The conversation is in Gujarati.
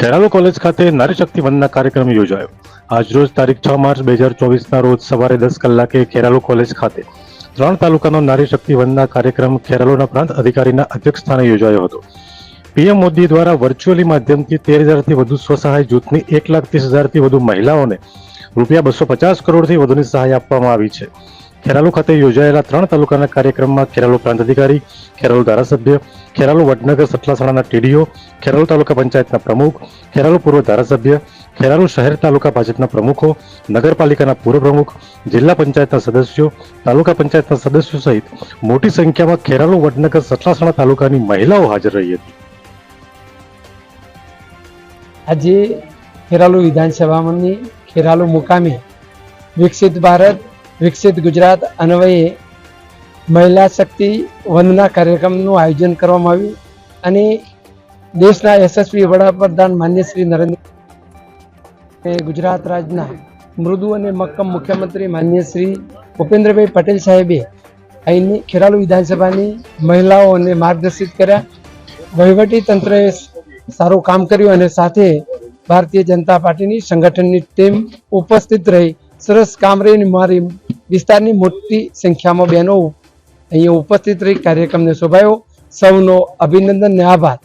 ખેરાલુ કોલેજ ખાતે નારી શક્તિ વંદના કાર્યક્રમ યોજાયો. આજરોજ તારીખ છ માર્ચ બે હજાર ચોવીસના રોજ સવારે દસ કલાકે ખેરાલુ કોલેજ ખાતે ત્રણ તાલુકાનો નારી શક્તિ વંદના કાર્યક્રમ ખેરાલુના પ્રાંત અધિકારીના અધ્યક્ષસ્થાને યોજાયો હતો. પીએમ મોદી દ્વારા વર્ચ્યુઅલી માધ્યમથી તેર હજારથી વધુ સ્વસહાય જૂથની એક લાખ ત્રીસ હજારથી વધુ મહિલાઓને રૂપિયા બસો પચાસ કરોડથી વધુની સહાય આપવામાં આવી છે. ખેરાલુ ખાતે યોજાયેલા ત્રણ તાલુકાના કાર્યક્રમમાં ખેરાલુ પ્રાંત અધિકારી ખેરાલુ ધારાસભ્ય, ખેરાલુ વડનગર સતલાસણાના ટીડીઓ, ખેરાલુ તાલુકા પંચાયતના પ્રમુખ, ખેરાલુ પૂર્વ ધારાસભ્ય, ખેરાલુ શહેર તાલુકા ભાજપના પ્રમુખો, નગરપાલિકાના પૂર્વ પ્રમુખ, જિલ્લા પંચાયતના સદસ્યો, તાલુકા પંચાયતના સદસ્યો સહિત મોટી સંખ્યામાં ખેરાલુ વડનગર સતલાસણા તાલુકાની મહિલાઓ હાજર રહી હતી. આજે ખેરાલુ વિધાનસભામાંની ખેરાલુ મુકામે વિકસિત ભારત વિકસિત ગુજરાત અન્વયે મહિલા શક્તિ વંદના કાર્યક્રમનું આયોજન કરવામાં આવ્યું અને દેશના યશસ્વી વડાપ્રધાન માન્ય શ્રી નરેન્દ્ર ગુજરાત રાજ્યના મૃદુ અને મક્કમ મુખ્યમંત્રી માન્ય શ્રી ભૂપેન્દ્રભાઈ પટેલ સાહેબે અહીંની ખેરાલુ વિધાનસભાની મહિલાઓને માર્ગદર્શિત કર્યા. વહીવટી તંત્રએ સારું કામ કર્યું અને સાથે ભારતીય જનતા પાર્ટીની સંગઠનની ટીમ ઉપસ્થિત રહી. સરસ કામ રહીને મારી વિસ્તારની મોટી સંખ્યામાં બહેનો અહીંયા ઉપસ્થિત રહી કાર્યક્રમને શોભાયો. સૌનો અભિનંદન ને આભાર.